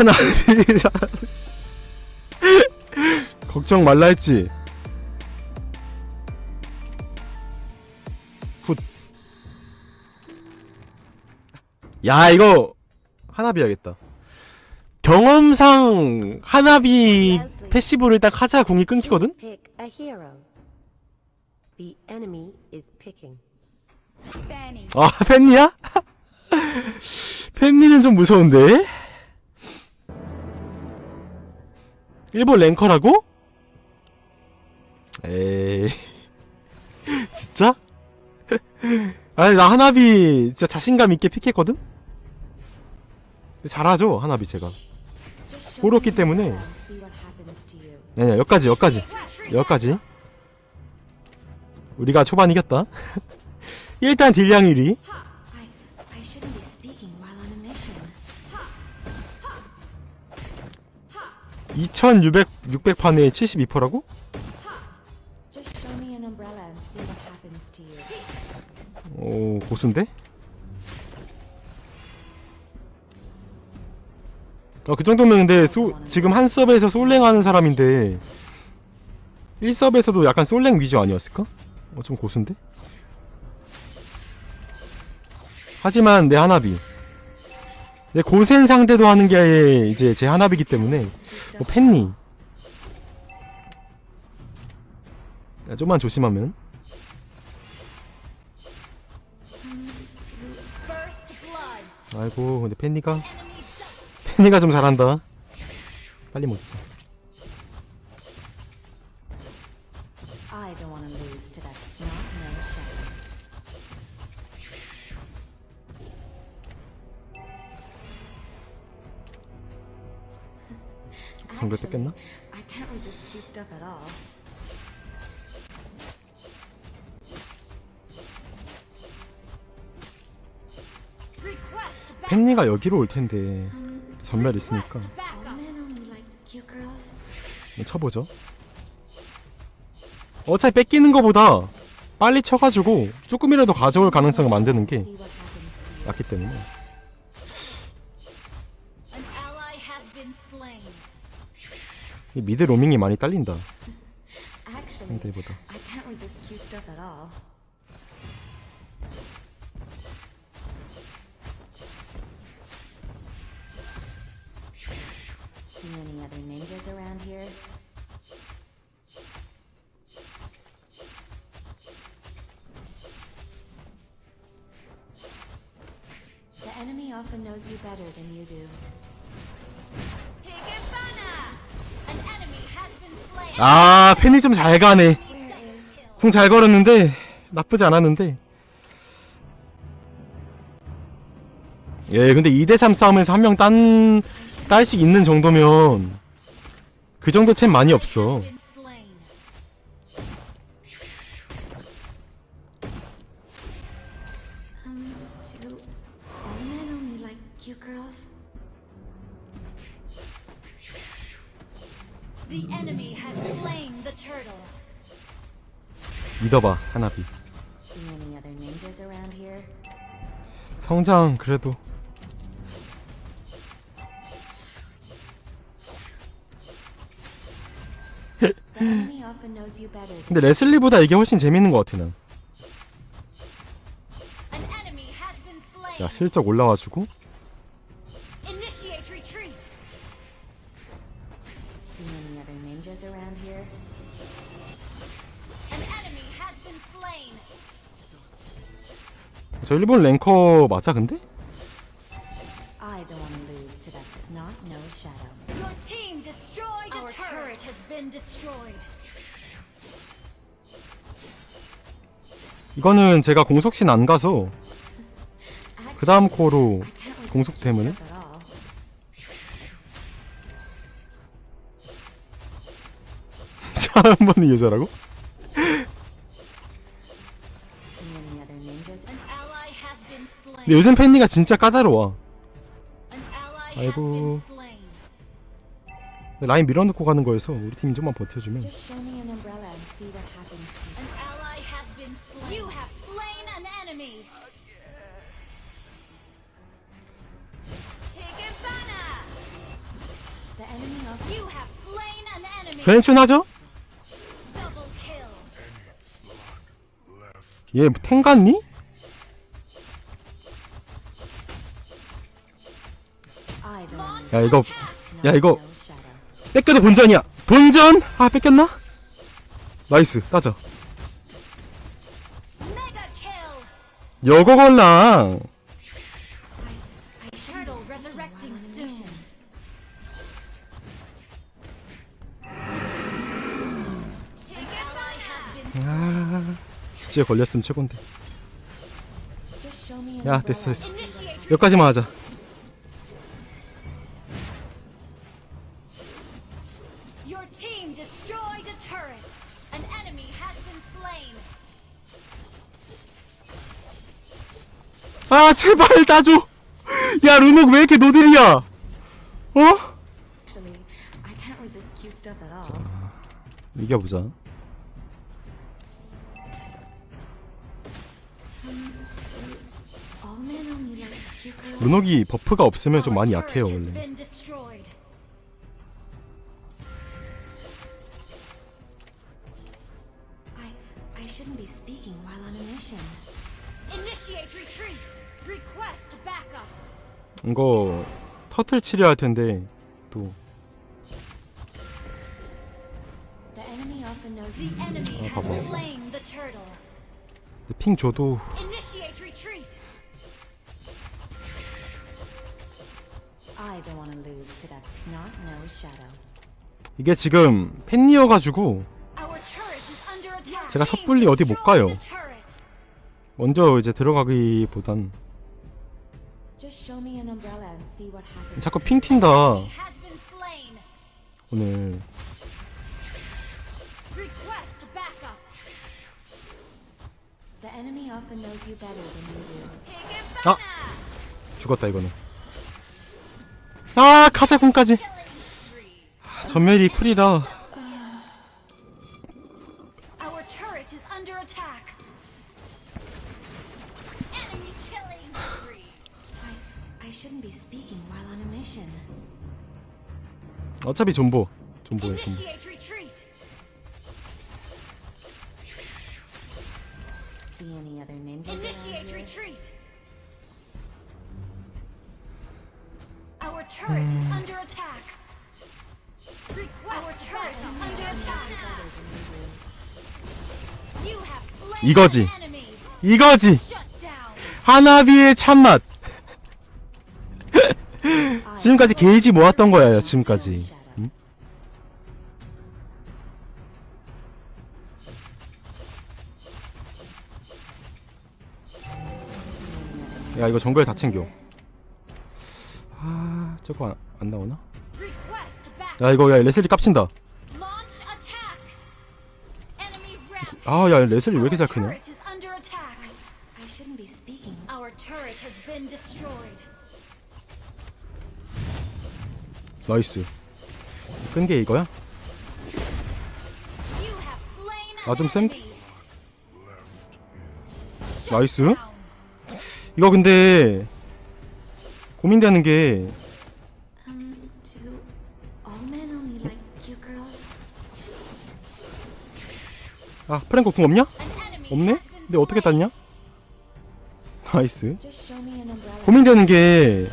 하나 걱정 말라 했지 굿야 이거 하나비야겠다 경험상 하나비 패시브를 딱 하자 궁이 끊기거든? Pick a hero. The enemy is picking. Fanny. 아 팬니야? 팬니는 좀 무서운데? 일본 랭커라고? 에이 진짜? 아니 나 하나비 진짜 자신감 있게 픽했거든? 잘하죠 하나비 제가 그렇기 때문에. 아니야 여기까지 여기까지 여기까지 우리가 초반 이겼다 일단 딜량 1위 2600 600판에 72%라고? Just show me an umbrella and see what happens to you. 오 고수인데? 아, 그 정도면 근데 소, 지금 한 서브에서 솔랭 하는 사람인데 1서브에서도 약간 솔랭 위주 아니었을까? 어, 좀 고수인데? 하지만 내 하나비 내 고센 상대도 하는 게 이제 제 하나비기 때문에 뭐 팬니. 야, 좀만 조심하면. 아이고 근데 팬니가 팬니가 좀 잘한다. 빨리 먹자 Request back. 팬니가 여기로 올 텐데 전멸 있으니까 쳐보죠 어차피 뺏기는 거보다 빨리 쳐가지고 조금이라도 가져올 가능성을 만드는 게. 낫기 때문에 미드 로밍이 많이 딸린다 Actually, 상대보다 I can't resist cute stuff at all. See any other ninjas around here? The enemy often knows you better than you do. 아 팬니 좀잘 가네 궁 잘 걸었는데 나쁘지 않았는데 예 근데 2대3 싸움에서 한 명 딴딸수 있는 정도면 그 정도 챔 많이 없어? Um? The enemy has slain the turtle. 믿어봐 하나비 See any other ninjas around here? 성장 그래도 The enemy often knows you better than 근데 레슬리보다 이게 훨씬 재밌는 것 같아 난. An enemy has been slain. 자 슬쩍 올라와주고 저 일본 랭커 맞아 근데? 이거는 제가 공속신 안 가서 그 다음 코로 I can't resist 공속 때문에 stuff at all. 차한 번은 여자라고? 근데 요즘 팬니가 진짜 까다로워 아이고. 라인 밀어넣고 가는 거여서 우리 팀 좀만 버텨주면 umbrella and see what 야 이거 야 이거. 뺏겨도 본전이야 본전? 아 뺏겼나? 나이스 따져 Mega kill. 여거 걸랑 Turtle resurrecting soon. His ally has been 주제에 걸렸으면 최곤데 야. 됐어 됐어. 여기까지만 하자 Your team destroyed a turret. An enemy has been slain. 아 제발 따줘 야 루녹 왜 이렇게 노들이야 어? Actually, I can't resist cute stuff at all. 이겨보자. 루녹이 버프가 없으면 좀 Our 많이 turret 약해요 has 원래 been destroyed. 이거 터틀 치료할 텐데 또 The enemy often knows The enemy has 봐봐. slain the turtle. 핑 줘도 Initiate retreat. I don't want to lose to that snot-nosed shadow. 이게 지금 팬니어가지고 Our turret is under attack. 제가 섣불리 어디 못 가요. 먼저 이제 들어가기보단 자꾸 핑 튄다. 오늘 Request backup. The enemy often knows you better than you do. 아 죽었다 이거는 아 카자군까지 전멸이 쿨이라 어차피 존보 존보야 존보 Initiate retreat. See any other ninjas around Initiate here? retreat. Our turret is under attack. Request Our turret is under attack. You have slain 이거지. 이거지. 하나비의 참맛 지금까지 게이지 모았던 거예요 지금까지 응? 야 이거 정글 다 챙겨 아 저거 안, 안 나오나? 야 이거 야 레슬리 깝친다 Launch attack. Enemy ramp. 아야 레슬리 왜 이렇게 잘 크냐 나이스 끈 게 이거야? 아, 좀 센-. 나이스. 이거 근데 고민되는 게 Um? 아 프랭크 궁 없냐? 없네? 근데 어떻게. 땄냐? 나이스. 고민되는 게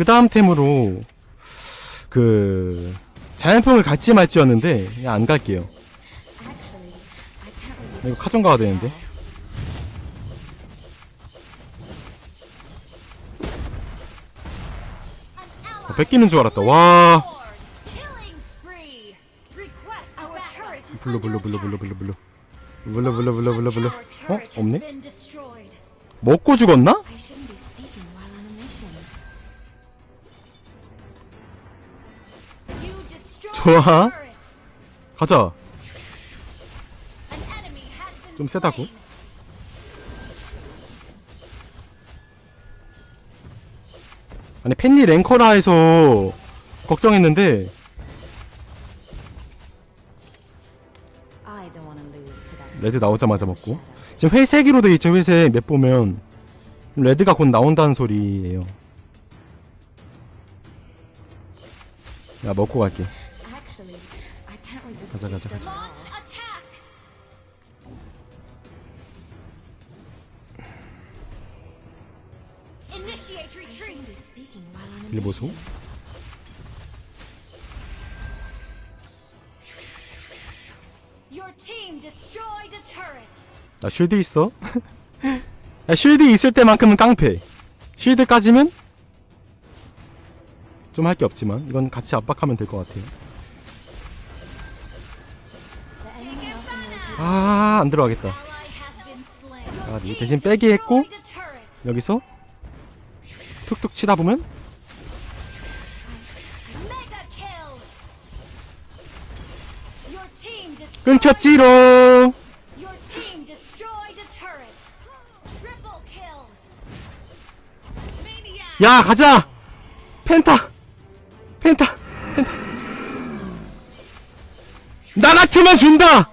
그 다음 템으로 그 자연풍을 갈지 말지였는데 안 갈게요. 이거 카정 가야 되는데. 어, 뺏기는 줄 알았다. 와. 불러 불러 under 불러 불러. 불러 불러 불러 불러 불러. Our 어? 없네? 먹고 죽었나? 좋아. 가자. 좀 세다고? 아니 팬니 랭커라 해서 걱정했는데. 레드 나오자마자 먹고. 지금 회색으로 돼 있죠 회색 맵 보면 레드가 곧 나온다는 소리예요. 야 먹고 갈게 가자 가자 가자 Launch attack! Initiate retreat! Speaking while on a 일 보소 Your team destroyed a turret! 나 쉴드 있어 야 쉴드 있을 때만큼은 깡패 쉴드 까지면 좀 할 게 없지만 이건 같이 압박하면 될 것 같아요 아 안 들어가겠다. 아, 네, 대신 빼기 했고. 여기서 툭툭 치다 보면 끊겼지롱. 야 가자 펜타 펜타 펜타 나 같으면 준다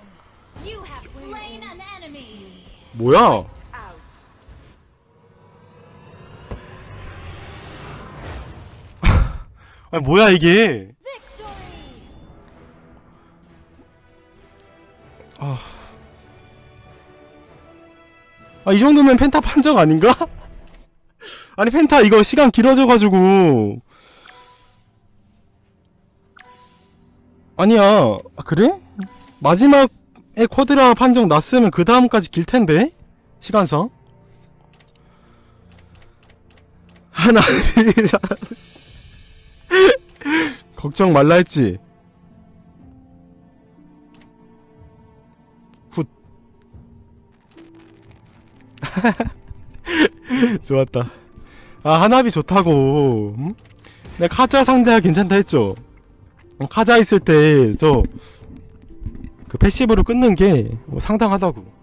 You have slain an enemy. 뭐야 아니 뭐야 이게 Victory. 아이 정도면 펜타 판정 아닌가? 아니 펜타 이거 시간 길어져가지고 아니야 아, 그래? 마지막 에 쿼드라 판정 났으면 그 다음까지 길 텐데 시간상 하나 걱정 말라 했지 굿 좋았다. 아 하나비 좋다고. 음? 내가 카자 상대가 괜찮다 했죠. 어, 카자 있을 때저 그 패시브로 끊는 게뭐 상당하다고.